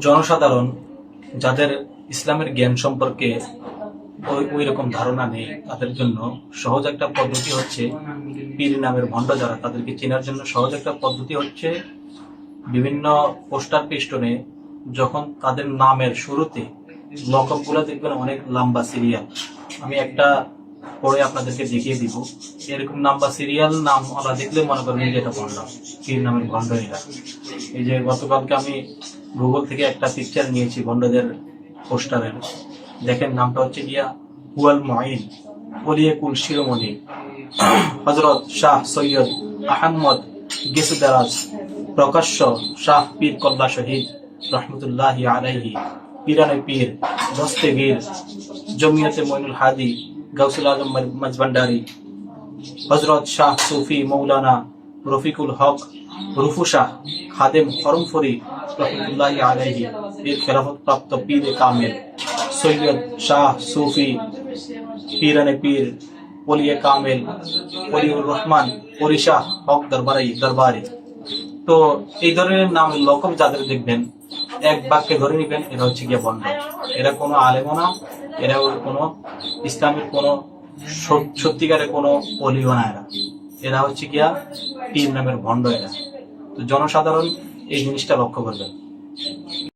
জনসাধারণ যাদের ইসলামের জ্ঞান সম্পর্কে ওই রকম ধারণা নেই, তাদের জন্য সহজ একটা পদ্ধতি হচ্ছে পীর নামের ভণ্ড যারা, তাদেরকে চেনার জন্য সহজ একটা পদ্ধতি হচ্ছে বিভিন্ন পোস্টার পিস্টনে যখন তাদের নামের শুরুতে লকআপগুলো দেখবেন অনেক লম্বা সিরিয়াল আমি একটা পরে আপনাদেরকে দেখিয়ে দিব। এরকম নাম্বার সিরিয়াল নাম আমরা দেখলে মনে করবেন যে এটা ভণ্ড পীর নামের ভণ্ড এই যে গতকালকে আমি গুগল থেকে একটা পিকচার নিয়েছি ভণ্ডদের পোস্টারের। দেখেন নামটা হচ্ছে গিয়া হুয়াল মঈন অলিয়ে কুল শিরোমণি। হজরত শাহ সৈয়দ আহমদ গেসুদারাজ, প্রকাশ্য শাহ পীর কল্লা শহীদ, রহমতুল্লাহ আলাইহি পীরানে পীর, দস্তেগীর, জমিয়তে মইনুল হাদি গৌসুল আজম মজভান্ডারি হজরত শাহ সুফি মৌলানা রফিকুল হক, রুফু শাহ খাদেম হরমফরি রহমতুল্লাহ আলাইহি এর খেলাফত প্রাপ্ত পীর কামেল, সৈয়দ শাহ সুফি পীরানে পীর পলিয়ে কামেল পলিউর রহমান পরিশাহ হক দরবারি দরবারি। তো এই ধরনের নাম লকব যাদের দেখবেন, এক বাক্যে ধরে নিবেন, এরা হচ্ছে গিয়ে বন্ধ। এরা কোনো আলেমও না এরা কোনো ইসলামের কোনো সত্যিকারের কোনো অলিও না। এরা এরা হচ্ছে গিয়া পীর নামের ভণ্ড এরা। তো জনসাধারণ এই জিনিসটা লক্ষ্য করবেন।